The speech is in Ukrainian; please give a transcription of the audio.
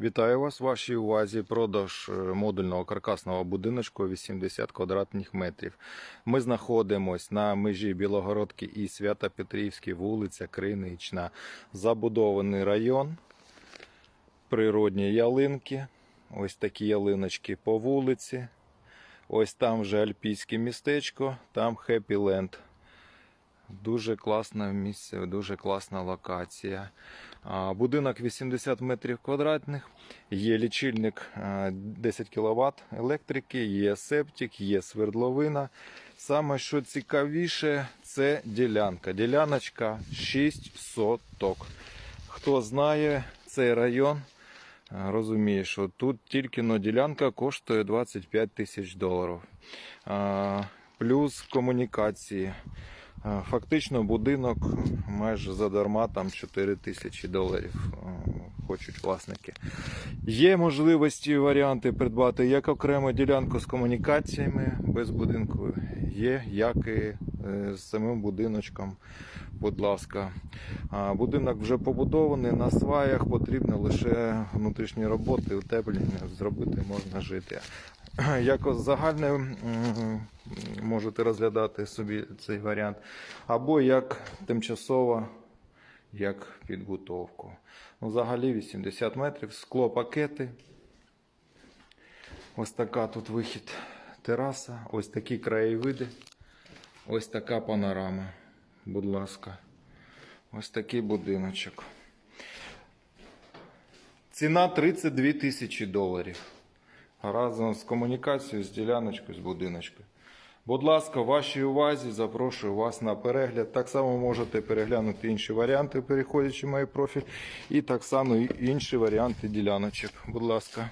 Вітаю вас в вашій увазі. Продаж е, модульного каркасного будиночку 80 квадратних метрів. Ми знаходимося на межі Білогородки і Свято-Петрівській, вулиця Кринична. Забудований район, природні ялинки. Ось такі ялиночки по вулиці. Ось там вже Альпійське містечко, там Хеппі Ленд. Дуже класне місце, дуже класна локація. Будинок 80 метрів квадратних, є лічильник 10 кВт електрики, є септик, є свердловина. Саме що цікавіше, це ділянка. Діляночка 6 соток. Хто знає цей район, розуміє, що тут тільки но ділянка коштує 25 тисяч доларів. Плюс комунікації. Е, Фактично будинок майже задарма, там 4 тисячі доларів е, хочуть власники. Є можливості варіанти придбати як окрему ділянку з комунікаціями без будинку, є як і е, з самим будиночком. Будь ласка, будинок вже побудований на сваях, потрібно лише внутрішні роботи, утеплення зробити можна жити. Якось загальне можете розглядати собі цей варіант, або як тимчасово, як підготовку. Ну, взагалі 80 метрів, склопакети. Ось така тут вихід тераса, ось такі краєвиди, ось така панорама. Будь ласка, ось такий будиночок. Ціна 32 тисячі доларів. Разом з комунікацією, з діляночкою, з будиночкою. Будь ласка, вашій увазі запрошую вас на перегляд. Так само можете переглянути інші варіанти, переходячи в мій профіль, і так само інші варіанти діляночок. Будь ласка.